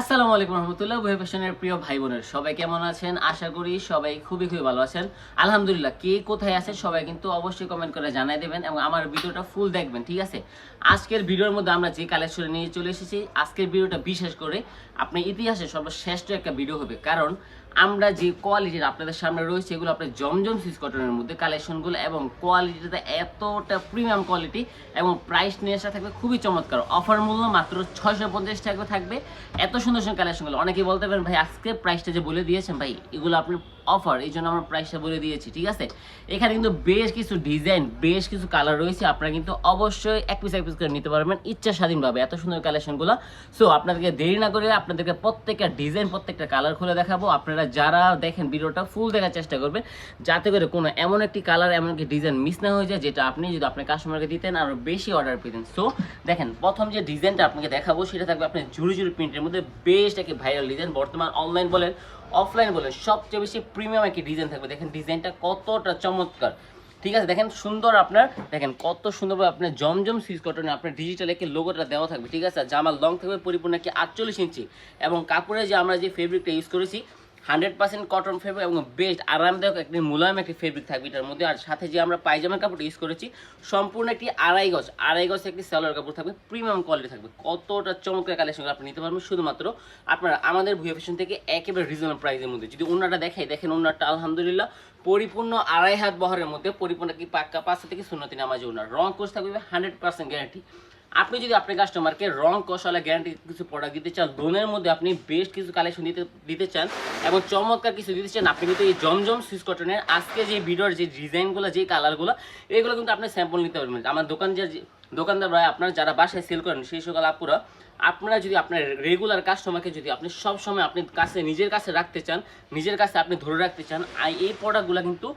আসসালামু আলাইকুম রহমতুল্লাহ বহু ফ্যাশনের প্রিয় ভাই বোনের সবাই কেমন আছেন? আশা করি সবাই খুবই খুবই ভালো আছেন। আলহামদুলিল্লাহ, কে কোথায় আছে সবাই কিন্তু অবশ্যই কমেন্ট করে জানাই দেবেন এবং আমার ভিডিওটা ফুল দেখবেন, ঠিক আছে? আজকের ভিডিওর মধ্যে আমরা যে কালেকশন নিয়ে চলে এসেছি, আজকের ভিডিওটা বিশেষ করে, আপনি ইতিহাসে সর্বশ্রেষ্ঠ একটা ভিডিও হবে। কারণ আমরা যে কোয়ালিটির আপনাদের সামনে রয়েছে, এগুলো আপনার জমজম সিস কটনের মধ্যে কালেকশনগুলো এবং কোয়ালিটিটা এতটা প্রিমিয়াম কোয়ালিটি এবং প্রাইস নিয়ে আসা থাকবে খুবই চমৎকার। অফার মূল্য মাত্র ছয়শো পঞ্চাশ টাকা থাকবে। এত সুন্দর সুন্দর কালেকশনগুলো অনেকেই বলতে পারেন, ভাই, আজকে প্রাইসটা যে বলে দিয়েছেন, ভাই, এগুলো আপনি অফার এই জন্য আমরা প্রাইসটা বলে দিয়েছি, ঠিক আছে? এখানে কিন্তু বেশ কিছু ডিজাইন বেশ কিছু কালার রয়েছে, আপনারা কিন্তু অবশ্যই এক পিস এক পিস করে নিতে পারবেন ইচ্ছা স্বাধীনভাবে এত সুন্দর কালেকশনগুলো সো আপনাদেরকে দেরি না করে আপনাদেরকে প্রত্যেকটা ডিজাইন প্রত্যেকটা কালার খুলে দেখাবো। আপনারা যারা দেখেন ভিডিওটা ফুল দেখার চেষ্টা করবেন, যাতে করে কোনো এমন একটি কালার এমন একটি ডিজাইন মিস না হয়ে যায়, যেটা আপনি যদি আপনার কাস্টমারকে দিতেন আরও বেশি অর্ডার পেতেন সো দেখেন, প্রথম যে ডিজাইনটা আপনাকে দেখাবো, সেটা থাকবে আপনার ঝুড়ি ঝুড়ি প্রিন্টের মধ্যে বেস্ট একটি ভাইরাল ডিজাইন বর্তমান অনলাইন বলেন অফলাইন বলে সবচেয়ে বেশি প্রিমিয়াম একটি ডিজাইন থাকবে। দেখেন ডিজাইনটা কতটা চমৎকার। ঠিক আছে, দেখেন সুন্দর আপনার, দেখেন কত সুন্দরভাবে আপনার জমজম সুইচ কটনে আপনার ডিজিটাল একটি লোগোটা দেওয়া থাকবে। ঠিক আছে জামার লং থাকবে পরিপূর্ণ একটি আটচল্লিশ ইঞ্চি এবং কাপড়ে যে আমরা যে ফেব্রিকটা ইউজ করেছি হান্ড্রেড পার্সেন্ট কটন ফেব্রিক এবং বেস্ট আরামদায়ক একটি মোলায়েম একটি ফেব্রিক থাকবে এটার মধ্যে। আর সাথে যে আমরা পায়জামার কাপড় ইউজ করেছি, সম্পূর্ণ একটি আড়াই গজ আড়াই গজ একটি সালোয়ার কাপড় থাকবে প্রিমিয়াম কোয়ালিটি থাকবে। কতটা চমৎকার কালেকশন আপনি নিতে পারবেন। শুধুমাত্র আপনারা আমাদের ভুয়া ফ্যাশন থেকে একেবারে রিজনেবল প্রাইসের মধ্যে। যদি অন্যটা দেখাই, দেখেন অন্যটা আলহামদুলিল্লাহ পরিপূর্ণ আড়াই হাত বহরের মধ্যে, পরিপূর্ণ কি পাক্কা পাঁচটা থেকে শূন্য তিন নামাজ ওনার। রং কোর্স থাকবে, হান্ড্রেড পার্সেন্ট গ্যারান্টি আপনি যদি আপনার কাস্টমারকে রং কষালা গ্যারান্টি কিছু প্রোডাক্ট দিতে চান লোনের মধ্যে আপনি বেস্ট কিছু কালেকশন দিতে দিতে চান এবং চমৎকার কিছু দিতে চান, আপনি কিন্তু এই জমজম সুইচ কটনের আজকে যে ভিডিওর যে ডিজাইনগুলো যে কালারগুলো এগুলো কিন্তু আপনি স্যাম্পল নিতে পারবেন। আমার দোকান যে দোকানদার ভাই, আপনার যারা বাসায় সেল করেন, সেই সকল আপুরা, আপনারা যদি আপনার রেগুলার কাস্টমারকে যদি আপনি সবসময় আপনি কাছে, নিজের কাছে রাখতে চান, নিজের কাছে আপনি ধরে রাখতে চান এই প্রোডাক্টগুলো কিন্তু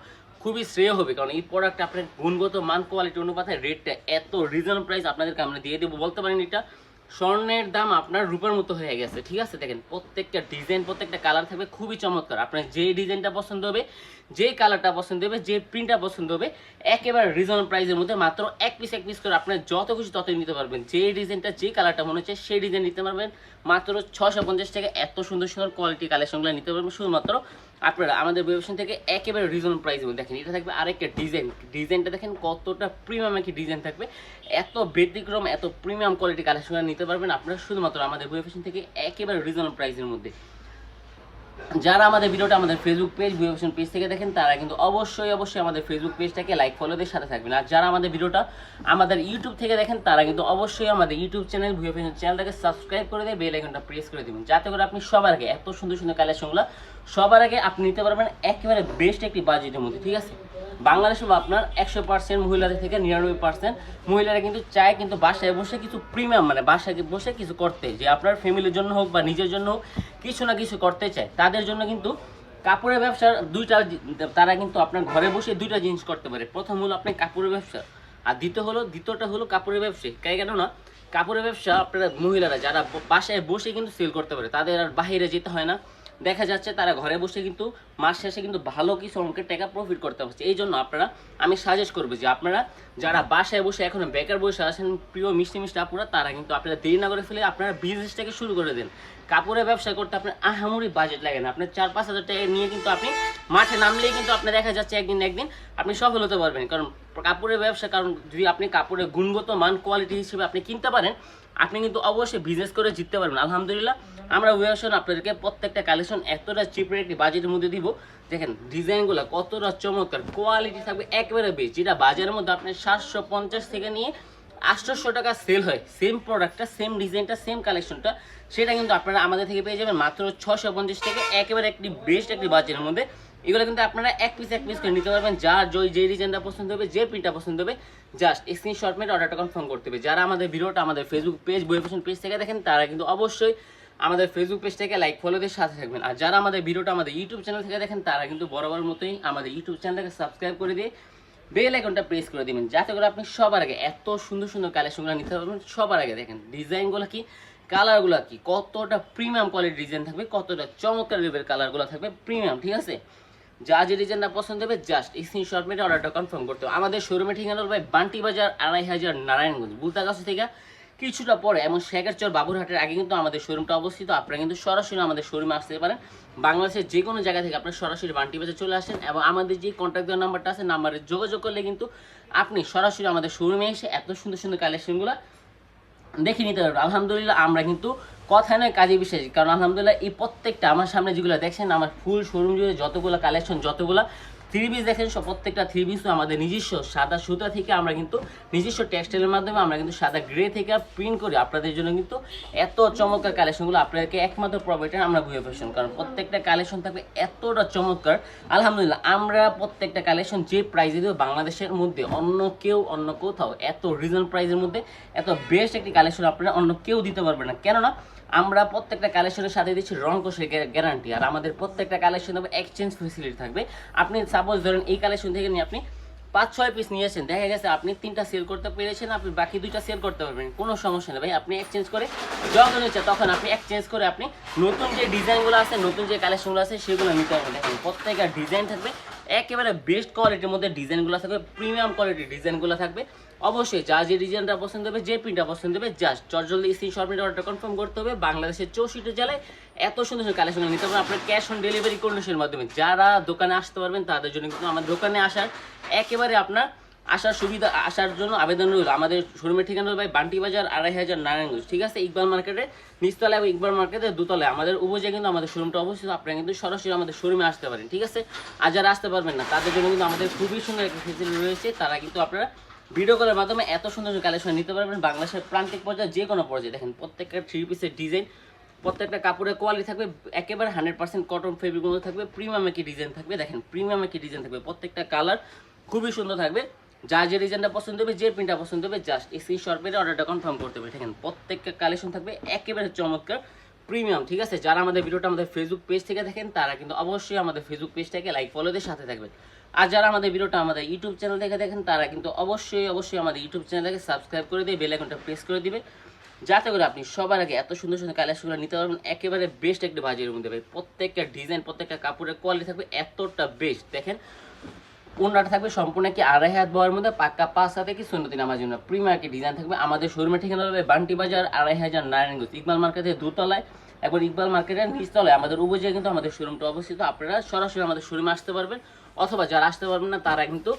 খুবই শ্রেয় হবে, কারণ এই প্রোডাক্টটা আপনার গুণগত মান কোয়ালিটি অনুপাতে রেটটা এত রিজনেবল প্রাইস আপনাদেরকে আমরা দিয়ে দেবো, বলতে পারেন এটা স্বর্ণের দাম আপনার রূপের মতো হয়ে গেছে, ঠিক আছে? দেখেন, প্রত্যেকটা ডিজাইন প্রত্যেকটা কালার থাকবে খুবই চমৎকার। আপনার যে ডিজাইনটা পছন্দ হবে, যে কালারটা পছন্দ হবে, যে প্রিন্টটা পছন্দ হবে, একেবারে রিজনেবল প্রাইসের মধ্যে মাত্র এক পিস এক পিস করে আপনার যত খুশি ততই নিতে পারবেন। যে ডিজাইনটা যে কালারটা মনে হচ্ছে, সেই ডিজাইন নিতে পারবেন। মাত্র ছশো পঞ্চাশ টাকা, এত সুন্দর সুন্দর কোয়ালিটি কালেকশনগুলো নিতে পারবেন, শুধুমাত্র আপনারা আমাদের ওয়েবসাইট থেকে একেবারে রিজন প্রাইস দেখেন। এটা থাকবে আরেকটা ডিজাইন ডিজাইনটা দেখেন কতটা প্রিমিয়াম একটি ডিজাইন থাকবে। এত ব্যতিক্রম, এত প্রিমিয়াম কোয়ালিটি কালেকশন নিতে পারবেন আপনারা শুধুমাত্র আমাদের ওয়েবসাইট থেকে একেবারে রিজন প্রাইসের মধ্যে। যারা আমাদের ভিডিওটা আমাদের ফেসবুক পেজ ভিউশন পেজ থেকে দেখেন, তারা কিন্তু অবশ্যই অবশ্যই আমাদের ফেসবুক পেজটাকে লাইক ফলোদের সাথে থাকবেন। আর যারা আমাদের ভিডিওটা আমাদের ইউটিউব থেকে দেখেন, তারা কিন্তু অবশ্যই আমাদের ইউটিউব চ্যানেল ভিডিও ফেশন চ্যানেলটাকে সাবস্ক্রাইব করে দিয়ে বেল আইকনটা প্রেস করে দেবেন। যাতে করে আপনি সবার আগে এত সুন্দর সুন্দর কালেকশনগুলো সবার আগে আপনি নিতে পারবেন, একেবারে বেস্ট একটি বাজেটের মধ্যে, ঠিক আছে? বাংলাদেশে আপনার একশো পার্সেন্ট মহিলাদের থেকে নিরানব্বই পার্সেন্ট মহিলারা কিন্তু চায় কিন্তু বাসায় বসে কিছু প্রিমিয়াম মানে বাসায় বসে কিছু করতে, যে আপনার ফ্যামিলির জন্য হোক বা নিজের জন্য হোক, কিছু না কিছু করতে চায়। তাদের জন্য কিন্তু কাপড়ের ব্যবসার দুইটা তারা কিন্তু আপনার ঘরে বসে দুইটা জিনিস করতে পারে। প্রথম হলো আপনি কাপড়ের ব্যবসা, আর দ্বিতীয় হলো, দ্বিতীয়টা হলো কাপড়ের ব্যবসা। তাই কেন না? কাপড়ের ব্যবসা আপনারা মহিলারা যারা বাসায় বসে কিন্তু সেল করতে পারে, তাদের আর বাইরে যেতে হয় না। দেখা যাচ্ছে তারা ঘরে বসে কিন্তু মাস শেষে কিন্তু ভালো কিছু অঙ্কের টাকা প্রফিট করতে পারছে। এই জন্য আপনারা, আমি সাজেস্ট করব যে আপনারা যারা বাসায় বসে এখন বেকার বসে আছেন, প্রিয় মিষ্টি মিষ্টি আপুরা, তারা কিন্তু আপনারা দেরি না করে ফেলে আপনারা বিজনেসটাকে শুরু করে দেন। কাপড়ের ব্যবসা করতে আপনার আহামরি বাজেট লাগে না। আপনার চার পাঁচ হাজার টাকা নিয়ে কিন্তু আপনি মাঠে নামলেই কিন্তু আপনি দেখা যাচ্ছে একদিন একদিন আপনি সফল হতে পারবেন। কারণ কাপড়ের ব্যবসা, কারণ যদি আপনি কাপড়ের গুণগত মান কোয়ালিটি হিসেবে আপনি কিনতে পারেন আপনি কিন্তু অবশ্যই বিজনেস করে জিততে পারবেন। আলহামদুলিল্লাহ, আমরা ওয়েশন আপনাদেরকে প্রত্যেকটা কালেকশন এতটা চিপের একটি বাজেটের মধ্যে দিব। দেখেন ডিজাইনগুলো কতটা চমৎকার কোয়ালিটি থাকবে একেবারে বেশ যেটা বাজারের মধ্যে আপনার সাতশো পঞ্চাশ থেকে নিয়ে আটশোশো টাকা সেল হয়। সেম প্রোডাক্টটা সেম ডিজাইনটা সেম কালেকশনটা সেটা কিন্তু আপনারা আমাদের থেকে পেয়ে যাবেন মাত্র ছশো পঞ্চাশ থেকে একেবারে একটি বেস্ট একটি বাজেটের মধ্যে। এগুলো কিন্তু আপনারা এক পিস এক পিস করে নিতে পারবেন। যার জয়, যে ডিজাইনটা পছন্দ হবে, যে প্রিন্টটা পছন্দ হবে জাস্ট স্ক্রিনশট মেরে অর্ডারটা কনফার্ম করতে হবে। যারা আমাদের ভিডিওটা আমাদের ফেসবুক পেজ বই ফ্যাশন পেজ থেকে দেখেন, তারা কিন্তু অবশ্যই আমাদের ফেসবুক পেজ থেকে লাইক ফলোদের সাথে থাকবেন। আর যারা আমাদের ভিডিওটা আমাদের ইউটিউব চ্যানেল থেকে দেখেন, তারা কিন্তু বরাবর মতোই আমাদের ইউটিউব চ্যানেলটাকে সাবস্ক্রাইব করে দিয়ে বেল আইকনটা প্রেস করে দিবেন। যাতে করে আপনি সবার আগে এত সুন্দর সুন্দর কালেকশনগুলো নিতে পারবেন। সবার আগে দেখেন ডিজাইনগুলো কি কালারগুলো কি, কতটা প্রিমিয়াম কোয়ালিটির ডিজাইন থাকবে, কতটা চমৎকার লেভেল কালারগুলো থাকবে প্রিমিয়াম ঠিক আছে? যা যে ডিজাইনটা পছন্দ হবে জাস্ট স্ক্রিনশট মেরে অর্ডারটা কনফার্ম করতে হবে। আমাদের শোরুমে ঠিকানা ভাই বান্টি বাজার আড়াই হাজার নারায়ণগঞ্জ, বুলতাগাছ থেকে কিছুটা পরে এবং শেখারচর বাবুরহাটের আগে কিন্তু আমাদের শোরুমটা অবস্থিত। আপনারা কিন্তু সরাসরি আমাদের শোরুমে আসতে পারেন। বাংলাদেশের যে কোনো জায়গা থেকে আপনারা সরাসরি বান্টি বাজার চলে আসেন এবং আমাদের যে কন্ট্যাক্ট দেওয়ার নাম্বারটা আছে নাম্বারে যোগাযোগ করলে কিন্তু আপনি সরাসরি আমাদের শোরুমে এসে এত সুন্দর সুন্দর কালেকশনগুলো দেখে নিতে পারবেন। আলহামদুলিল্লাহ, আমরা কিন্তু কথা নয় কাজে বিশ্বাসী কারণ আলহামদুলিল্লাহ এই প্রত্যেকটা আমার সামনে যেগুলো দেখছেন, আমার ফুল শোরুম জুড়ে যতগুলো কালেকশন যতগুলো থ্রি পিস দেখেন প্রত্যেকটা থ্রি পিস আমাদের নিজস্ব সাদা সুতা থেকে আমরা কিন্তু নিজস্ব টেক্সটাইলের মাধ্যমে আমরা কিন্তু সাদা গ্রে থেকে প্রিন্ট করি। আপনাদের জন্য কিন্তু এত চমৎকার কালেকশনগুলো আপনাদেরকে একমাত্র প্রোভাইডার আমরা বুয়ে ফ্যাশন কারণ প্রত্যেকটা কালেকশন থাকবে এতটা চমৎকার। আলহামদুলিল্লাহ, আমরা প্রত্যেকটা কালেকশন যে প্রাইজে দেবো বাংলাদেশের মধ্যে, অন্য কেউ, অন্য কোথাও এত রিজন প্রাইজের মধ্যে, এত বেস্ট একটি কালেকশন আপনারা অন্য কেউ দিতে পারবে না। কেননা, আমরা প্রত্যেকটা কালেকশনের সাথে দিচ্ছি রং কোষের গ্যারান্টি আর আমাদের প্রত্যেকটা কালেকশন হবে এক্সচেঞ্জ ফেসিলিটি থাকবে। আপনি সাপোজ ধরেন এই কালেকশন থেকে নিয়ে আপনি পাঁচ, ছয় পিস নিয়েছেন, দেখা গেছে আপনি তিনটা সেল করতে পেরেছেন, আপনি বাকি দুইটা সেল করতে পারবেন, কোনো সমস্যা নেই ভাই। আপনি এক্সচেঞ্জ করে যখন ইচ্ছা তখন আপনি এক্সচেঞ্জ করে আপনি নতুন যে ডিজাইনগুলো আছে, নতুন যে কালেকশনগুলো আছে, সেগুলো নিতে পারবেন। দেখেন, প্রত্যেকটা ডিজাইন থাকবে, একেবারে বেস্ট কোয়ালিটির মধ্যে ডিজাইনগুলো থাকবে প্রিমিয়াম কোয়ালিটির ডিজাইনগুলো থাকবে। অবশ্যই যা যে ডিজাইনটা পছন্দ হবে, যে প্রিন্টটা পছন্দ হবে জাস্ট চটজলদি স্ক্রিনশট অর্ডার কনফার্ম করতে হবে। বাংলাদেশের চৌষট্টি জেলায় এত সুন্দর সুন্দর কালেকশন নিতে পারবেন আপনার ক্যাশ অন ডেলিভারি কন্ডিশনের মাধ্যমে? যারা দোকানে আসতে পারবেন, তাদের জন্য কিন্তু আমার দোকানে আসার একেবারে আপনার আসার সুবিধা, আসার জন্য আবেদন রইল। আমাদের শোরুমের ঠিকানা ভাই বান্টি বাজার, আড়াই হাজার নারায়ণগঞ্জ। ঠিক আছে? ইকবাল মার্কেটে নিচতলা এবং ইকবাল মার্কেটের দুতলায়। আমাদের উপজে কিন্তু আমাদের শোরুমটা অবস্থিত। আপনারা কিন্তু সরাসরি আমাদের শোরুমে আসতে পারেন। ঠিক আছে? আর যারা আসতে পারবেন না, তাদের জন্য কিন্তু আমাদের খুবই সুন্দর একটা ফেসিলিটি রয়েছে। তারা কিন্তু আপনারা ভিডিও কলের মাধ্যমে এত সুন্দর কালেকশন নিতে পারবেন। বাংলাদেশের প্রান্তিক পর্যায়ে যে কোনো পর্যায়ে। দেখেন, প্রত্যেকটা থ্রি পিসের ডিজাইন প্রত্যেকটা কাপড়ের কোয়ালিটি থাকবে, একেবারে হান্ড্রেড পার্সেন্ট কটন ফেব্রিক মধ্যে থাকবে প্রিমিয়াম একটি ডিজাইন থাকবে, দেখেন প্রিমিয়াম একটি ডিজাইন থাকবে, প্রত্যেকটা কালার খুবই সুন্দর থাকবে, যা যে ডিজাইনটা পছন্দ হবে, যে প্রিন্টটা পছন্দ হবে জাস্ট সেই শর্পের অর্ডারটা কনফার্ম করতে হবে, দেখেন, প্রত্যেকটা কালেকশন থাকবে, একেবারে চমৎকার প্রিমিয়াম ঠিক আছে? যারা আমাদের ভিডিওটা আমাদের ফেসবুক পেজ থেকে দেখেন, তারা কিন্তু অবশ্যই আমাদের ফেসবুক পেজটাকে লাইক ফলোদের সাথে থাকবেন। আর যারা আমাদের ভিডিওটা আমাদের ইউটিউব চ্যানেল থেকে দেখেন, তারা কিন্তু অবশ্যই অবশ্যই আমাদের ইউটিউব চ্যানেলটাকে সাবস্ক্রাইব করে দিয়ে বেল আইকনটা প্রেস করে দিবে। যাতে করে আপনি সবার আগে এত সুন্দর সুন্দর কালেকশনগুলো নিতে পারবেন, একেবারে বেস্ট একটা বাজারের মধ্যে ভাই। প্রত্যেকটা ডিজাইন প্রত্যেকটা কাপড়ের কোয়ালিটি থাকবে এতটা বেস্ট দেখেন ওনাটা থাকবে সম্পূর্ণ কি আড়াই হাত বয়ের মধ্যে, পাক্কা পাঁচ হাতে কি সুন্নতি আমার জন্য। প্রিমিয়ার কি ডিজাইন থাকবে। আমাদের শোরুমের ঠিকানা হবে বান্টি বাজার, আড়াই হাজার নারায়ণগঞ্জ। ইকবাল মার্কেটের দুতলায়, একবার ইকবাল মার্কেটের নিচতলায়। আমাদের উপজেলায় কিন্তু আমাদের শোরুমটা অবস্থিত। আপনারা সরাসরি আমাদের শোরুমে আসতে পারবেন, অথবা যারা আসতে পারবেন না, তারা কিন্তু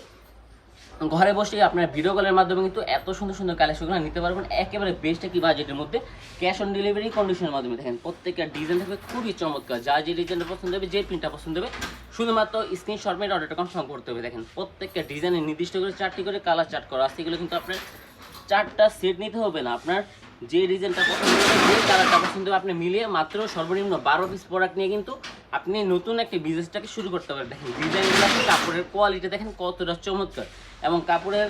ঘরে বসে আপনার ভিডিও কলের মাধ্যমে কিন্তু এত সুন্দর সুন্দর কালেকশনগুলো নিতে পারবেন। একেবারে বেস্ট একটি বাজেটের মধ্যে ক্যাশ অন ডেলিভারি কন্ডিশনের মাধ্যমে দেখেন, প্রত্যেকটা ডিজাইন থাকবে খুবই চমৎকার। যা যে ডিজাইনটা পছন্দ হবে, যে প্রিন্টটা পছন্দ হবে, শুধুমাত্র স্ক্রিনশট মেরে অর্ডারটা কনফার্ম করতে হবে। দেখেন, প্রত্যেকটা ডিজাইনের নির্দিষ্ট করে চারটি করে কালার চার্ট করা আছে, এগুলো কিন্তু আপনার চারটা সেট নিতে হবে না। আপনার যে ডিজাইনটা পছন্দ হবে, যে কালারটা পছন্দ হবে, আপনি মিলিয়ে মাত্র সর্বনিম্ন বারো পিস প্রোডাক্ট নিয়ে কিন্তু আপনি নতুন একটা বিজনেসটাকে শুরু করতে পারেন। দেখেন, ডিজাইনগুলো কাপড়ের কোয়ালিটি দেখেন কতটা চমৎকার। এবং কাপড়ের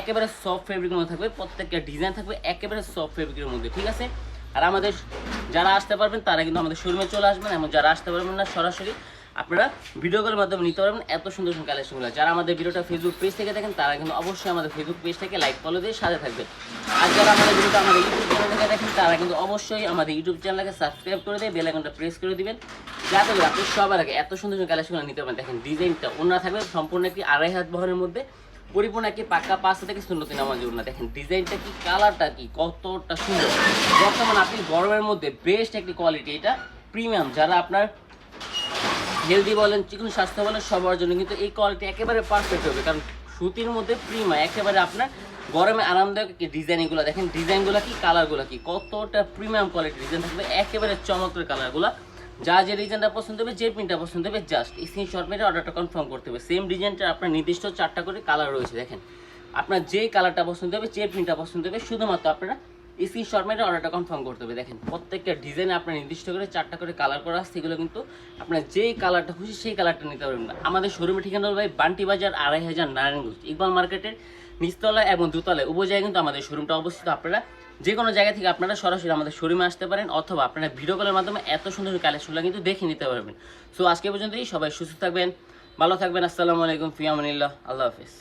একেবারে সফট ফেব্রিকের মধ্যে থাকবে, প্রত্যেকটা ডিজাইন থাকবে একেবারে সফট ফেব্রিকের মধ্যে, ঠিক আছে? আর আমাদের যারা আসতে পারবেন, তারা কিন্তু আমাদের শোরুমে চলে আসবেন, এবং যারা আসতে পারবেন না, সরাসরি আপনারা ভিডিও কলের মাধ্যমে নিতে পারবেন। এত সুন্দর সুন্দর কালেকশনগুলো যারা আমাদের ভিডিওটা ফেসবুক পেজ থেকে দেখেন, তারা কিন্তু অবশ্যই আমাদের ফেসবুক পেজ থেকে লাইক ফলো দিয়ে সাথে থাকবে। আর যারা আমাদের ভিডিওটা আমাদের ইউটিউব চ্যানেল থেকে দেখেন, তারা কিন্তু অবশ্যই আমাদের ইউটিউব চ্যানেলকে সাবস্ক্রাইব করে দিয়ে বেল আইকনটা প্রেস করে দিবেন। করে আপনি সবার আগে এত সুন্দর সুন্দর কালেকশনগুলো নিতে পারেন দেখেন ডিজাইনটা ওনারা থাকবে সম্পূর্ণ একটি আড়াই হাত বহরের মধ্যে, পরিপূর্ণ একটি পাক্কা পাঁচটা থেকে শূন্যতি নামাজ না দেখেন ডিজাইনটা কি কালারটা কি, কতটা সুন্দর। বর্তমান আপনি গরমের মধ্যে বেস্ট একটি কোয়ালিটি এটা প্রিমিয়াম যারা আপনার হেলদি বলেন, চিকন স্বাস্থ্য বলেন, সবার জন্য কিন্তু এই কোয়ালিটি একেবারে পারফেক্ট হবে। কারণ সুতির মধ্যে প্রিমা একেবারে আপনার গরমে আরামদায়ক ডিজাইনগুলো দেখেন ডিজাইনগুলো কি কালারগুলো কি, কতটা প্রিমিয়াম কোয়ালিটি ডিজাইন থাকবে একেবারে চমৎকার কালারগুলো যা যে ডিজাইনটা পছন্দ হবে, যে প্রিন্টটা পছন্দ হবে জাস্ট স্ক্রিনশট মেরে অর্ডারটা কনফার্ম করতে হবে। সেম ডিজাইনটা আপনার নির্দিষ্ট চারটা করে কালার রয়েছে, দেখেন। আপনার যে কালারটা পছন্দ হবে, যে প্রিন্টটা পছন্দ হবে, শুধুমাত্র আপনারা স্ক্রিনশট মেরে অর্ডারটা কনফার্ম করতে হবে। দেখেন, প্রত্যেকটা ডিজাইনে আপনার নির্দিষ্ট করে চারটা করে কালার করা আছে সেগুলো কিন্তু আপনার যেই কালারটা খুশি, সেই কালারটা নিতে পারবেন না। আমাদের শোরুমের ঠিকানা হলো ভাই বান্টি বাজার, আড়াই হাজার নারায়ণগঞ্জ। ইকবাল মার্কেটের নিচতলায় এবং দুতলায়, উভয় জায়গায় কিন্তু আমাদের শোরুমটা অবস্থিত। আপনারা যে কোনো জায়গা থেকে আপনারা সরাসরি আমাদের শোরুমে আসতে পারেন, অথবা আপনারা ভিডিও কলের মাধ্যমে এত সুন্দর কালেকশনগুলো কিন্তু দেখে নিতে পারবেন। সো আজকে পর্যন্তই, সবাই সুস্থ থাকবেন, ভালো থাকবেন, আসসালামু আলাইকুম, ফিয়ামানিল্লাহ, আল্লাহ হাফিজ।